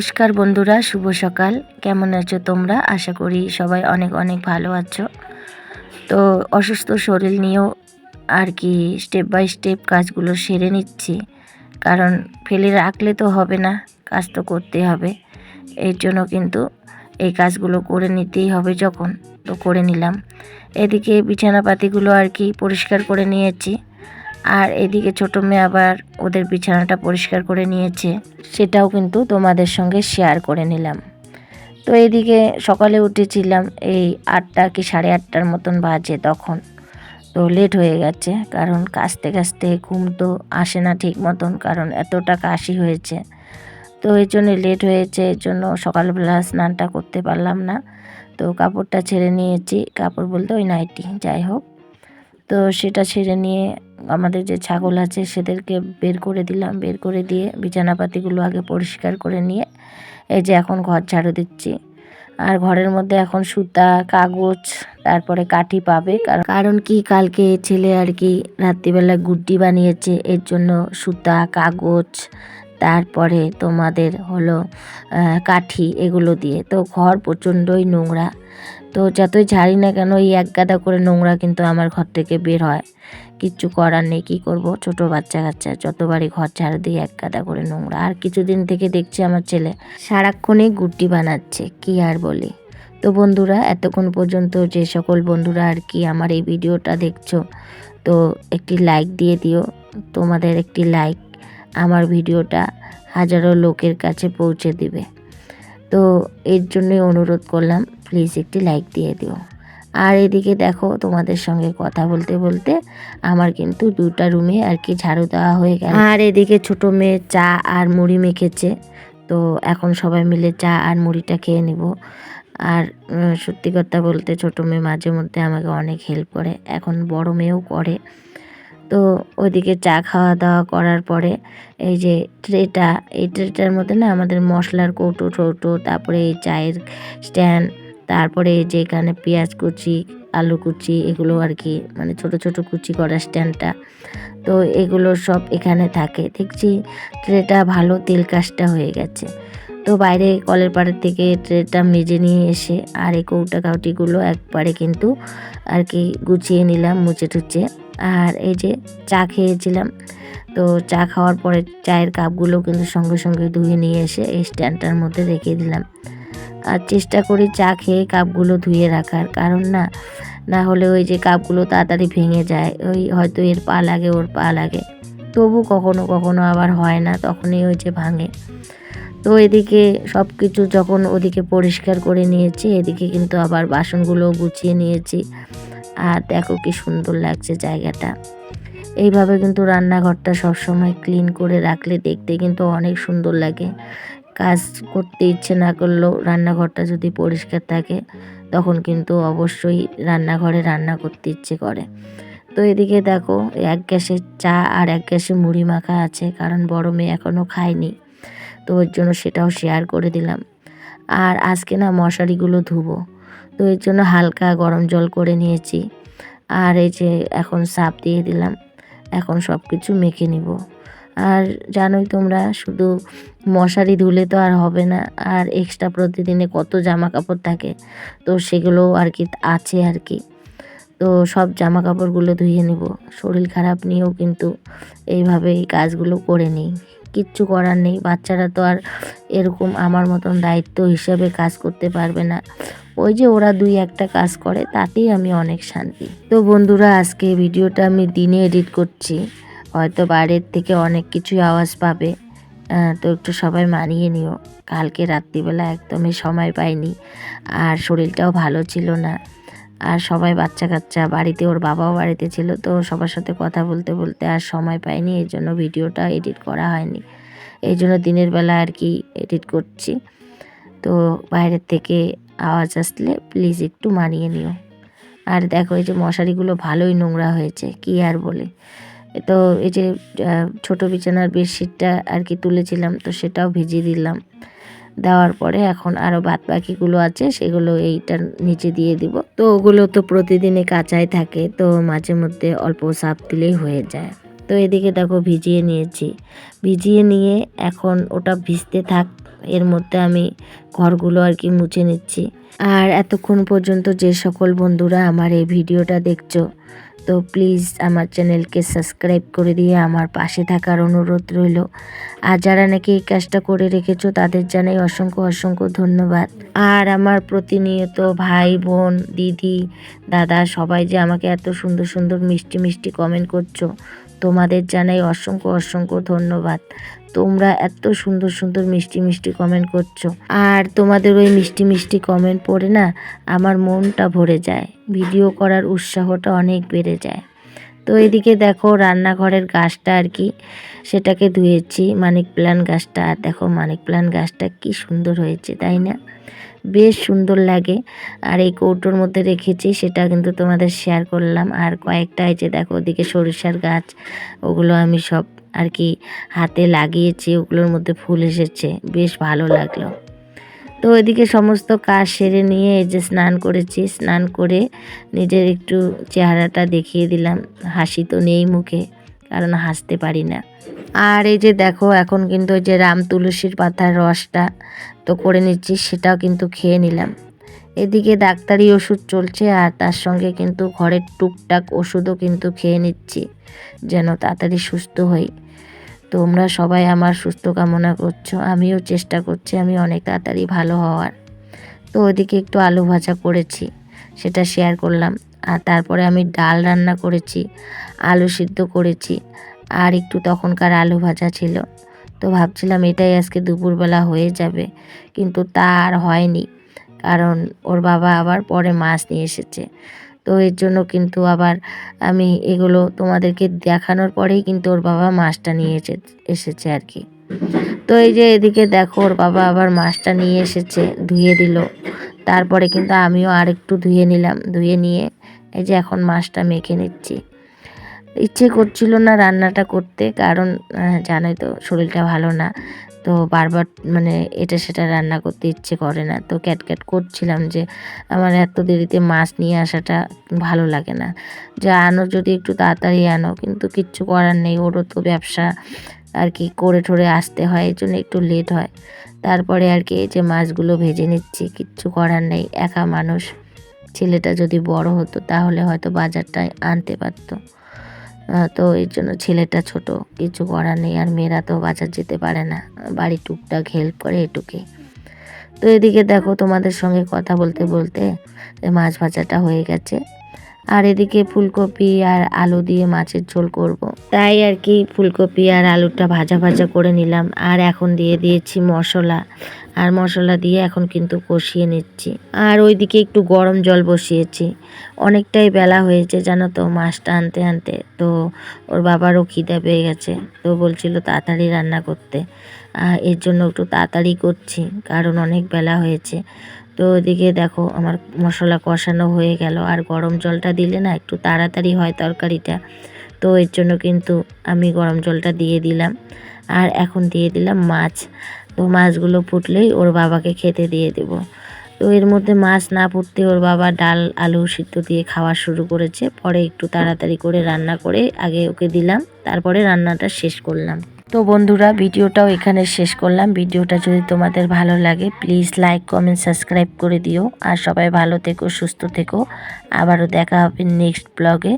নমস্কার বন্ধুরা, শুভ সকাল। কেমন আছো তোমরা? আশা করি সবাই অনেক অনেক ভালো আছো। তো অসুস্থ শরীর নিয়েও আর কি স্টেপ বাই স্টেপ কাজগুলো সেরে নিচ্ছি। কারণ ফেলে রাখলে তো হবে না, কাজ তো করতে হবে। এর জন্য কিন্তু এই কাজগুলো করে নিতেই হবে যখন। তো করে নিলাম। এদিকে বিছানাপাতিগুলো আর কি পরিষ্কার করে নিয়েছি। আর এদিকে ছোটো মেয়ে আবার ওদের বিছানাটা পরিষ্কার করে নিয়েছে। সেটাও কিন্তু তোমাদের সঙ্গে শেয়ার করে নিলাম। তো এদিকে সকালে উঠেছিলাম, এই আটটা কি সাড়ে আটটার মতন বাজে তখন। তো লেট হয়ে গেছে, কারণ কাশতে কাশতে ঘুম তো আসে না ঠিক মতন, কারণ এতটা কাশি হয়েছে। তো এই জন্য লেট হয়েছে এর জন্য সকালবেলা স্নানটা করতে পারলাম না। তো কাপড়টা ছেড়ে নিয়েছি, কাপড় বলতে ওই নাইটি যাই হোক। তো সেটা ছেড়ে নিয়ে আমাদের যে ছাগল আছে সেদেরকে বের করে দিলাম। বের করে দিয়ে বিছানাপাতিগুলো আগে পরিষ্কার করে নিয়ে এই যে এখন ঘর ঝাড়ু দিচ্ছি। আর ঘরের মধ্যে এখন সুতা, কাগজ, তারপরে কাঠি পাবে। কারণ কি? কালকে ছেলে আর কি রাত্রিবেলা গুড্ডি বানিয়েছে। এর জন্য সুতা, কাগজ, তারপরে তোমাদের হলো কাঠি এগুলো দিয়ে। তো ঘর প্রচণ্ডই নোংরা। তো যতই ঝাড়ি না কেন এই এক গাদা করে নোংরা কিন্তু আমার ঘর থেকে বের হয়। কিচ্ছু করার নেই, কী করব? ছোট বাচ্চা কাচ্চা, যতবারই ঘর ঝাড় দিয়ে এক গাদা করে নোংরা। আর কিছুদিন থেকে দেখছি আমার ছেলে সারাক্ষণই গুড্ডি বানাচ্ছে, কি আর বলি। তো বন্ধুরা, এতক্ষণ পর্যন্ত যে সকল বন্ধুরা আর কি আমার এই ভিডিওটা দেখছ, তো একটি লাইক দিয়ে দিও। তোমাদের একটি লাইক আমার ভিডিওটা হাজারো লোকের কাছে পৌঁছে দিবে। তো এর জন্যই অনুরোধ করলাম প্লিজ একটি লাইক দিয়ে দিও। আর এদিকে দেখো, তোমাদের সঙ্গে কথা বলতে বলতে আমার কিন্তু দুটা রুমে আর কি ঝাড়ু দেওয়া হয়ে গেল। আর এদিকে ছোট মেয়ে চা আর মুড়ি মেখেছে, তো এখন সবাই মিলে চা আর মুড়িটা খেয়ে নিব। আর সত্যি কথা বলতে ছোট মেয়ে মাঝে মধ্যে আমাকে অনেক হেল্প করে, এখন বড় মেয়েও করে। তো ওইদিকে চা খাওয়া দাওয়া করার পরে এই যে ট্রেটা এই ট্রেটার মধ্যে না আমাদের মশলার কৌটো টৌটো তারপরে এই চায়ের স্ট্যান্ড, তারপরে যে এখানে পেঁয়াজ কুচি, আলু কুচি, এগুলো আর কি মানে ছোট ছোট কুচি করা স্ট্যান্ডটা। তো এগুলো সব এখানে থাকে, দেখছি ট্রেটা ভালো তেল কাজটা হয়ে গেছে। তো বাইরে কলের পাড়ের থেকে ট্রেটা মেজে নিয়ে এসে আর এই কৌটা কাউটিগুলো একবারে কিন্তু আর কি গুছিয়ে নিলাম মুছে টুচে আর এই যে চা খেয়েছিলাম। তো চা খাওয়ার পরে চায়ের কাপগুলো কিন্তু সঙ্গে সঙ্গে ধুয়ে নিয়ে এসে এই স্ট্যান্ডটার মধ্যে রেখে দিলাম। আর চেষ্টা করি চা খেয়ে কাপগুলো ধুয়ে রাখার। কারণ না না হলে ওই যে কাপগুলো তাড়াতাড়ি ভেঙে যায়, ওই হয়তো এর পা লাগে, ওর পা লাগে। তবু কখনো কখনো আবার হয় না, তখনই ওই যে ভাঙে। তো এদিকে সব কিছু যখন ওদিকে পরিষ্কার করে নিয়েছি, এদিকে কিন্তু আবার বাসনগুলো গুছিয়ে নিয়েছি। আর দেখো কি সুন্দর লাগছে জায়গাটা। এইভাবে কিন্তু রান্নাঘরটা সবসময় ক্লিন করে রাখলে দেখতে কিন্তু অনেক সুন্দর লাগে। কাজ করতে ইচ্ছে না করলেও রান্নাঘরটা যদি পরিষ্কার থাকে, তখন কিন্তু অবশ্যই রান্নাঘরে রান্না করতে ইচ্ছে করে। তো এদিকে দেখো, এক গ্যাসে চা আর এক গ্যাসে মুড়ি মাখা আছে, কারণ বড় মেয়ে এখনও খায়নি। তো ওর জন্য সেটাও শেয়ার করে দিলাম। আর আজকে না মশারিগুলো ধুবো। তো এর জন্য হালকা গরম জল করে নিয়েছি। আর এই যে এখন সাপ দিয়ে দিলাম। এখন সব কিছু মেখে নিব। আর জানোই তোমরা, শুধু মশারি ধুলে তো আর হবে না। আর এক্সট্রা প্রতিদিনে কত জামা কাপড় থাকে। তো সেগুলো আর কি আছে আর কি। তো সব জামা কাপড়গুলো ধুয়ে নিব। শরীর খারাপ নিয়েও কিন্তু এইভাবে এই কাজগুলো করে নিই। কিচ্ছু করার নেই। বাচ্চারা তো আর এরকম আমার মতন দায়িত্ব হিসেবে কাজ করতে পারবে না। ওই যে ওরা দুই একটা কাজ করে, তাতেই আমি অনেক শান্তি। তো বন্ধুরা, আজকে ভিডিওটা আমি দিনে এডিট করছি। হয়তো বাইরের থেকে অনেক কিছুই আওয়াজ পাবে। তো একটু সবাই মানিয়ে নিও। কালকে রাত্রিবেলা একদমই সময় পাইনি। আর শরীরটাও ভালো ছিল না। আর সবাই বাচ্চা কাচ্চা, বাড়িতে ওর বাবাও বাড়িতে ছিল, তো সবার সাথে কথা বলতে বলতে আর সময় পাইনি, এই জন্য ভিডিওটা এডিট করা হয়নি। এই জন্য দিনের বেলা আর কি এডিট করছি। তো বাইরের থেকে আওয়াজ আসলে প্লিজ একটু মানিয়ে নিও। আর দেখো এই যে মশারিগুলো ভালোই নোংরা হয়েছে, কি আর বলে। তো এই যে ছোট বিছানার বেডশিটটা আর কি তুলেছিলাম, তো সেটাও ভিজিয়ে দিলাম। দেওয়ার পরে এখন আরও বাদ বাকিগুলো আছে, সেগুলো এইটার নিচে দিয়ে দিব। তো ওগুলো তো প্রতিদিনে কাঁচাই থাকে, তো মাঝে মধ্যে অল্প সাপ দিলেই হয়ে যায়। তো এদিকে দেখো ভিজিয়ে নিয়েছি। ভিজিয়ে নিয়ে এখন ওটা ভিজতে থাক, এর মধ্যে আমি ঘরগুলো আর কি মুছে নিচ্ছি। আর এতক্ষণ পর্যন্ত যে সকল বন্ধুরা আমার এই ভিডিওটা দেখছ তো প্লিজ আমার চ্যানেলকে সাবস্ক্রাইব করে দিয়ে আমার পাশে থাকার অনুরোধ রইল। আর যারা নাকি এই কাজটা করে রেখেছো, তাদের জানাই অসংখ্য অসংখ্য ধন্যবাদ। আর আমার প্রতিনিয়ত ভাই, বোন, দিদি, দাদা সবাই যে আমাকে এত সুন্দর সুন্দর মিষ্টি মিষ্টি কমেন্ট করছ, তোমাদের জানাই অসংখ্য অসংখ্য ধন্যবাদ। তোমরা এত সুন্দর সুন্দর মিষ্টি মিষ্টি কমেন্ট করছ। আর তোমাদের ওই মিষ্টি মিষ্টি কমেন্ট পড়ে না আমার মনটা ভরে যায়। ভিডিও করার উৎসাহটা অনেক বেড়ে যায়। তো এদিকে দেখো রান্নাঘরের গাছটা আর কি, সেটাকে ধুয়েছি। মানিক প্ল্যান গাছটা, আর দেখো মানিক প্ল্যান গাছটা কি সুন্দর হয়েছে, তাই না? বেশ সুন্দর লাগে। আর এই কৌটোর মধ্যে রেখেছি, সেটা কিন্তু তোমাদের শেয়ার করলাম। আর কয়েকটা এই যে দেখো ওদিকে সরিষার গাছ, ওগুলো আমি সব আর কি হাতে লাগিয়েছি, ওগুলোর মধ্যে ফুল এসেছে। বেশ ভালো লাগল। তো এদিকে সমস্ত কাজ সেরে নিয়ে এই যে স্নান করেছি, স্নান করে নিজের একটু চেহারাটা দেখিয়ে দিলাম। হাসি তো নেই মুখে, কারণ হাসতে পারি না। আর এই যে দেখো, এখন কিন্তু ওই যে রাম তুলসীর পাতার রসটা তো করে নিচ্ছি, সেটাও কিন্তু খেয়ে নিলাম। এদিকে ডাক্তারি ওষুধ চলছে আর তার সঙ্গে কিন্তু ঘরের টুকটাক ওষুধও কিন্তু খেয়ে নিচ্ছি, যেন তাড়াতাড়ি সুস্থ হই। তোমরা সবাই আমার সুস্থ কামনা করছ, আমিও চেষ্টা করছি, আমি অনেক তাড়াতাড়ি ভালো হওয়ার। তো ওদিকে একটু আলু ভাজা করেছি, সেটা শেয়ার করলাম। আর তারপরে আমি ডাল রান্না করেছি, আলু সিদ্ধ করেছি, আর একটু তখনকার আলু ভাজা ছিল। তো ভাবছিলাম এটাই আজকে দুপুরবেলা হয়ে যাবে, কিন্তু তা আর হয়নি। কারণ ওর বাবা আবার পরে মাছ নিয়ে এসেছে। তো এর জন্য কিন্তু আবার আমি এগুলো তোমাদেরকে দেখানোর পরেই কিন্তু ওর বাবা মাছটা নিয়ে এসে, এসেছে আর কি তো এই যে এদিকে দেখো ওর বাবা আবার মাছটা নিয়ে এসেছে, ধুয়ে দিল। তারপরে কিন্তু আমিও আর একটু ধুয়ে নিলাম, ধুয়ে নিয়ে এই যে এখন মাছটা মেখে নিচ্ছি। ইচ্ছে করছিল না রান্নাটা করতে কারণ আহ, জানোই তো শরীরটা ভালো না। তো বারবার মানে এটা সেটা রান্না করতে ইচ্ছে করে না। তো ক্যাট ক্যাট করছিলাম যে আমার এত দেরিতে মাছ নিয়ে আসাটা ভালো লাগে না। যা আনো যদি একটু তাড়াতাড়ি আনো কিন্তু কিচ্ছু করার নেই। ওরও তো ব্যবসা আর কি করে ঠরে আসতে হয় এই জন্য একটু লেট হয়। তারপরে আর কি যে মাছগুলো ভেজে নিচ্ছি কিচ্ছু করার নেই। একা মানুষ ছেলেটা যদি বড় হতো তাহলে হয়তো বাজারটায় আনতে পারতো। তো এর জন্য ছেলেটা ছোট, কিছু করার নেই, আর মেয়েরা তো বাজার যেতে পারে না। বাড়ি টুকটাক হেল্প করে এটুকুই তো এদিকে দেখো তোমাদের সঙ্গে কথা বলতে বলতে মাছ ভাজাটা হয়ে গেছে। আর এদিকে ফুলকপি আর আলু দিয়ে মাছের ঝোল করব। তাই আর কি ফুলকপি আর আলুটা ভাজা ভাজা করে নিলাম। আর এখন দিয়ে দিয়েছি মশলা। আর মশলা দিয়ে এখন কিন্তু কষিয়ে নিচ্ছি। আর ওইদিকে একটু গরম জল বসিয়েছি। অনেকটাই বেলা হয়েছে, জানো তো, মাছটা আনতে আনতে। তো ওর বাবারও খিদে পেয়ে গেছে। তো বলছিল তাড়াতাড়ি রান্না করতে। এর জন্য একটু তাড়াতাড়ি করছি, কারণ অনেক বেলা হয়েছে। তো ওদিকে দেখো, আমার মশলা কষানো হয়ে গেল। আর গরম জলটা দিলে না, একটু তাড়াতাড়ি হয় তরকারিটা। তো এর জন্য কিন্তু আমি গরম জলটা দিয়ে দিলাম। আর এখন দিয়ে দিলাম মাছ। তো মাছগুলো ফুটলেই ওর বাবাকে খেতে দিয়ে দেবো। তো এর মধ্যে মাছ না ফুটতে ওর বাবা ডাল, আলু সিদ্ধ দিয়ে খাওয়া শুরু করেছে। পরে একটু তাড়াতাড়ি করে রান্না করে আগে ওকে দিলাম, তারপরে রান্নাটা শেষ করলাম। তো বন্ধুরা, ভিডিওটাও এখানে শেষ করলাম। ভিডিওটা যদি তোমাদের ভালো লাগে প্লিজ লাইক কমেন্ট সাবস্ক্রাইব করে দিও। আর সবাই ভালো থেকো, সুস্থ থেকো। আবারও দেখা হবে নেক্সট ব্লগে